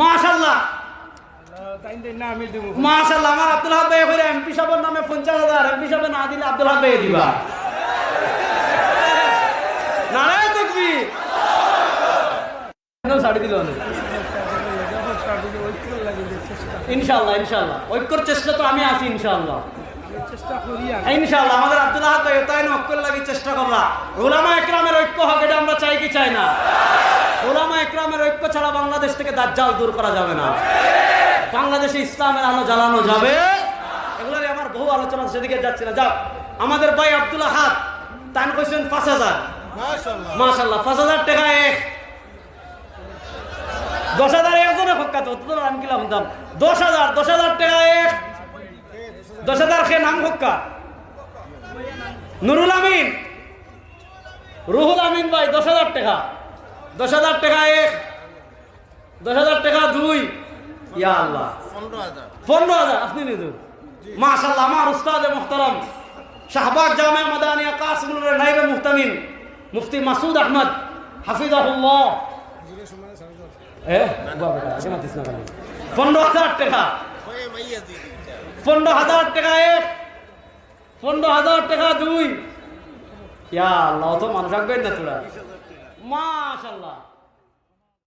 মাশাল্লাহ মাশাল্লাহ আমার আব্দুল হাব ভাই করে এমপি সাহেবের নামে পঞ্চাশ হাজার। এমপি না দিলে আব্দুল হাব ভাই দিবা। দেখবি দিল ইনশাল্লাহ ইনশাল্লাহ ঐক্যর চেষ্টা তো আমি আছি ইনশাল্লাহ ইনশাল্লাহ আমাদের আব্দুল ভাই তাই ঐক্যের লাগি চেষ্টা করলা। ওলামা একরামের ঐক্য হবে এটা আমরা চাই কি চাই না? ওলামা একরামের ঐক্য ছাড়া বাংলাদেশ থেকে দাজ্জাল দূর করা যাবে না। বাংলাদেশে ইসলামের আলো জ্বালানো যাবে। এগুলোর আমার বহু আলোচনা সেদিকে যাচ্ছে না। যাও আমাদের ভাই আব্দুল হাত তান কইছেন পাঁচ হাজার। মাশাল্লাহ পাঁচ হাজার টাকা এক। দশ হাজার একজনে ফক্কা তো তো আমি কিলা শুনতাম দশ হাজার দশ হাজার টাকা এক। দশ হাজার খে নাম ফক্কা নুরুল আমিন। রুহুল আমিন ভাই দশ হাজার টাকা। দশ হাজার টাকা এক। দশ হাজার টাকা দুই। ইয়া আল্লাহ। পনেরো হাজার। আপনি নিদু মাশাল্লাহ আমার উস্তাদ মুহতারাম। শাহবাগ জামে মাদানিয়া কাসমুলের নাইবে মুহতামিন মুফতি মাসুদ আহমদ হাফিজাহুল্লাহ। পনেরো হাজার টাকা। পনেরো হাজার টাকা এক। পনেরো হাজার টাকা দুই। ইয়া আল্লাহ তো মানুষ রাখবেন না তোরা। মাশাল্লাহ